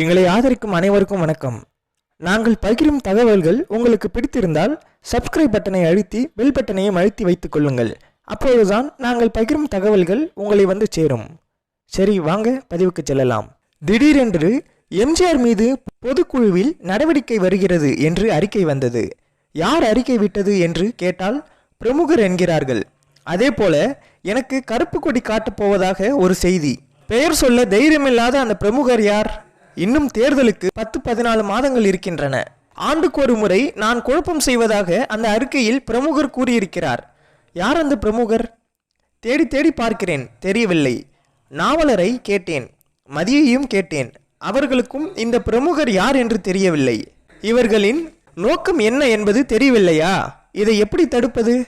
எங்களை ஆதரிக்கும் அனைவருக்கும் வணக்கம். நாங்கள் பகிரும் தகவல்கள் உங்களுக்கு பிடித்திருந்தால் சப்ஸ்கிரைப் பட்டனை அழுத்தி பெல் பட்டனையும் அழுத்தி வைத்துக் கொள்ளுங்கள். அப்பொழுதுதான் நாங்கள் பகிரும் தகவல்கள் உங்களை வந்து சேரும். சரி வாங்க பதிவுக்கு செல்லலாம். திடீரென்று எம்ஜிஆர் மீது பொதுக்குழுவில் நடவடிக்கை வருகிறது என்று அறிக்கை வந்தது. யார் அறிக்கை விட்டது என்று கேட்டால் பிரமுகர் என்கிறார்கள். அதே போல எனக்கு கருப்பு கொடி காட்டப் போவதாக ஒரு செய்தி. பெயர் சொல்ல தைரியமில்லாத அந்த பிரமுகர் யார்? இன்னும் தேர்தலுக்கு பத்து பதினாலு மாதங்கள் இருக்கின்றன. ஆண்டுக்கு ஒரு முறை நான் குழப்பம் செய்வதாக அந்த அறிக்கையில் பிரமுகர் கூறியிருக்கிறார். யார் அந்த பிரமுகர்? தேடி தேடி பார்க்கிறேன். தெரியவில்லை. நாவலரை கேட்டேன். மதியையும் கேட்டேன். அவர்களுக்கும் இந்த பிரமுகர் யார் என்று தெரியவில்லை. இவர்களின் நோக்கம் என்ன என்பது தெரியவில்லையா? இதை எப்படி தடுப்பது?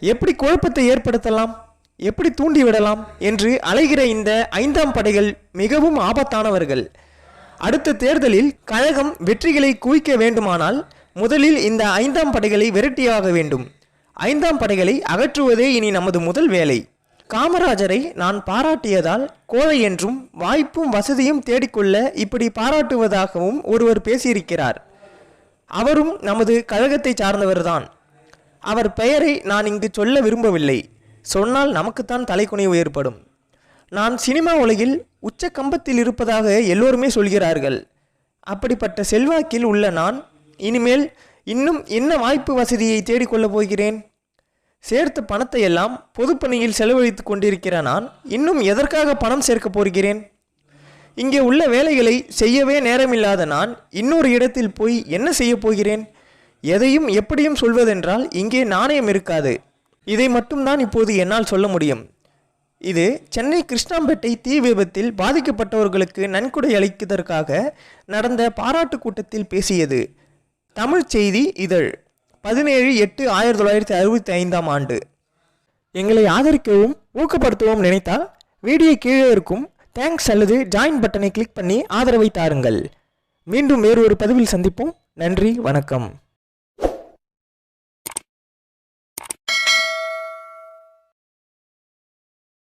எப்படி குழப்பத்தை ஏற்படுத்தலாம்? எப்படி தூண்டிவிடலாம்? என்று அலைகிற இந்த ஐந்தாம் படைகள் மிகவும் ஆபத்தானவர்கள். அடுத்த தேர்தலில் கழகம் வெற்றிகளை குவிக்க வேண்டுமானால் முதலில் இந்த ஐந்தாம் படைகளை விரட்டியாக வேண்டும். ஐந்தாம் படைகளை அகற்றுவதே இனி நமது முதல் வேலை. காமராஜரை நான் பாராட்டியதால் கோழை என்றும் வாய்ப்பும் வசதியும் தேடிக்கொள்ள இப்படி பாராட்டுவதாகவும் ஒருவர் பேசியிருக்கிறார். அவரும் நமது கழகத்தை சார்ந்தவர்தான். அவர் பெயரை நான் இங்கு சொல்ல விரும்பவில்லை. சொன்னால் நமக்குத்தான் தலைக்குனிவு ஏற்படும். நான் சினிமா உலகில் உச்ச கம்பத்தில் இருப்பதாக எல்லோருமே சொல்கிறார்கள். அப்படிப்பட்ட செல்வாக்கில் உள்ள நான் இனிமேல் இன்னும் என்ன வாய்ப்பு வசதியை தேடிக்கொள்ளப் போகிறேன்? சேர்த்த பணத்தை எல்லாம் பொதுப்பணியில் செலவழித்து கொண்டிருக்கிற நான் இன்னும் எதற்காக பணம் சேர்க்கப் போகிறேன்? இங்கே உள்ள வேலைகளை செய்யவே நேரமில்லாத நான் இன்னொரு இடத்தில் போய் என்ன செய்ய போகிறேன்? எதையும் எப்படியும் சொல்வதென்றால் இங்கே நாணயம் இருக்காது. இதை மட்டும்தான் இப்போது என்னால் சொல்ல முடியும். இது சென்னை கிருஷ்ணாம்பேட்டை தீ விபத்தில் பாதிக்கப்பட்டவர்களுக்கு நன்கொடை அளிப்பதற்காக நடந்த பாராட்டு கூட்டத்தில் பேசியது. தமிழ் செய்தி இதழ். பதினேழு எட்டு ஆயிரத்தி தொள்ளாயிரத்தி அறுபத்தி ஐந்தாம் ஆண்டு. எங்களை ஆதரிக்கவும் ஊக்கப்படுத்தவும் நினைத்தால் வீடியோ கீழே இருக்கும் தேங்க்ஸ் அல்லது ஜாயின் பட்டனை கிளிக் பண்ணி ஆதரவை தாருங்கள். மீண்டும் வேறு ஒரு பதிவில் சந்திப்போம். நன்றி வணக்கம்.